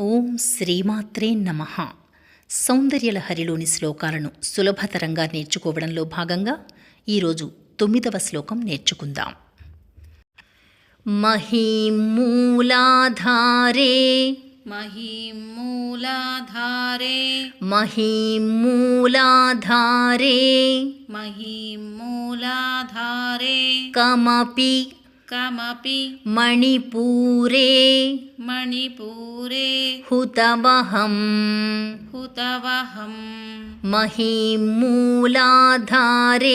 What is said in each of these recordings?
ఓం శ్రీమాత్రే నమ. సౌందర్యలహరిలోని శ్లోకాలను సులభతరంగా నేర్చుకోవడంలో భాగంగా ఈరోజు తొమ్మిదవ శ్లోకం నేర్చుకుందాం. మహీం మూలాధారే మహీం మూలాధారే మహీం మూలాధారే మహీం మూలాధారే కమపి कमपि मणिपूरे मणिपूरे हुतमहम् हुतवहं मही मूलाधारे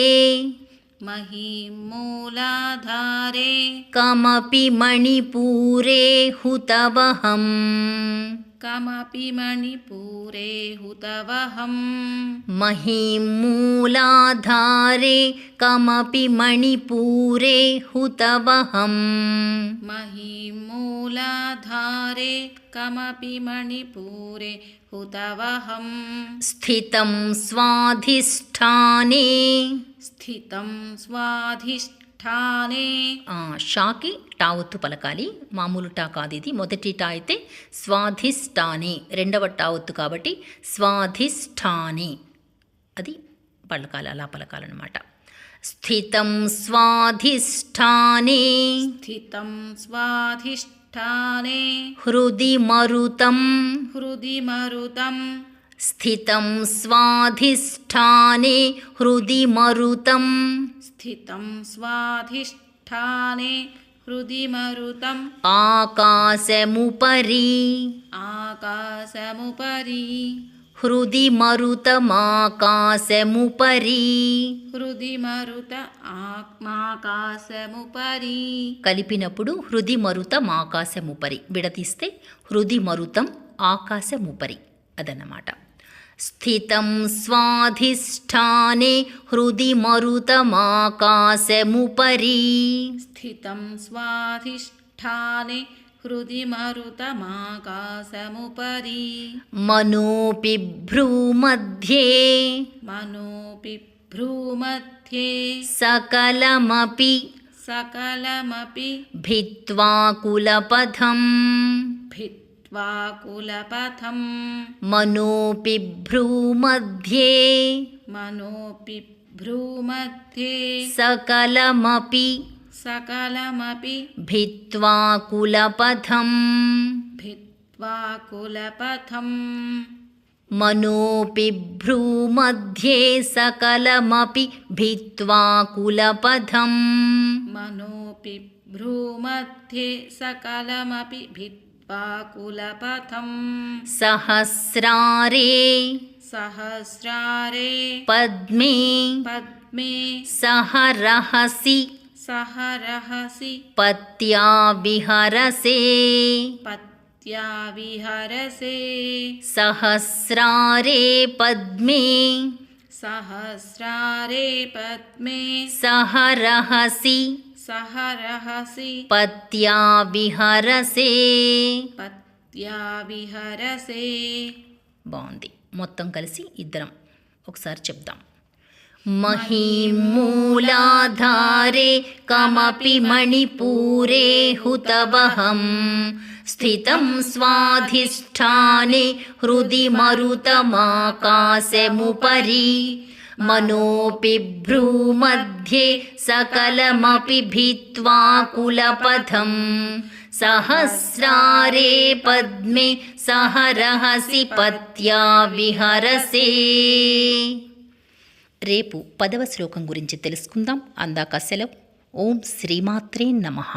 महीमूलाधारे कमपि मणिपूरे हुतवहम् कमपि मणिपूरे हुतवहम्। महीं मूलाधारे कमपि मणिपूरे हुत महीं मूलाधारे कमपि मणिपूरे हुतवहम्। स्थितं स्वाधिष्ठाने स्थितं स्वाधिष्ठ ఠానే షాకి టా ఒత్తు పలకాలి. మామూలు టా కాదు ఇది మొదటి టా అయితే స్వాధిష్టాని. రెండవ టా ఒత్తు కాబట్టి స్వాధిష్టాని. అది పలకాలి అలా పలకాలన్నమాట. స్థితం స్వాధిష్టాని. స్థితం స్వాధిష్ఠానే హృది మరుతం. హృది మరుతం. స్థితం స్వాధిష్ఠానే హృది మరుతం. स्थितं स्वाधिष्ठाने हृदि मरुतम् ఆకాశముపరి आकाशमुपरि హృది మరుతమాకాశముపరి हृदि मरुत आत्माकाशमुपरि కలిపినప్పుడు హృది మరుతం ఆకాశముపరి విడతీస్తే హృది మరుతం ఆకాశముపరి అదన్నమాట स्थितं स्वाधिष्ठाने हृदि मरुतमाकाशमुपरि। स्थितं स्वाधिष्ठाने हृदि मरुतमाकाशमुपरि। मनोपि भ्रूमध्ये। मनोपि भ्रूमध्ये। सकलमपि। सकलमपि। भित्त्वा कुलपथम् कुलपथम् मनोपि भ्रूमध्ये। मनोपि भ्रूमध्ये। सकलमपि। सकलमपि। भित्त्वा कुलपथम् भित्त्वा कुलपथम् मनोपि भ्रूमध्ये। सकलमपि भित्त्वा कुलपथम् मनोपि भ्रूमध्ये। सकलमपि पाकुलपथं सहस्रारे। सहस्रारे। पद्मे। पद्मे। सह रहसि सह रहसि पत्या विहरसे पत्या विहरसे सहस्रारे पद्मे। सहस्रारे पद्मे। सह रहसि పత్యా విహరసే पत्या विहरसे బాగుంది మొత్తం కలిసి ఇద్దరం ఒకసారి చెప్దాం మహీమూలాధారే కమపి మణిపూరే హుతవహం స్థితం స్వాధిష్టానే హృది మరుతమాకాశముపరి मनोऽपि भ्रूमध्ये सकलमपि भित्त्वा कुलपथम् सहस्रारे पद्मे सहरहसि पत्या విహరసే రేపు పదవ శ్లోకం గురించి తెలుసుకుందాం అందాక సెలవు ఓం శ్రీమాత్రే నమః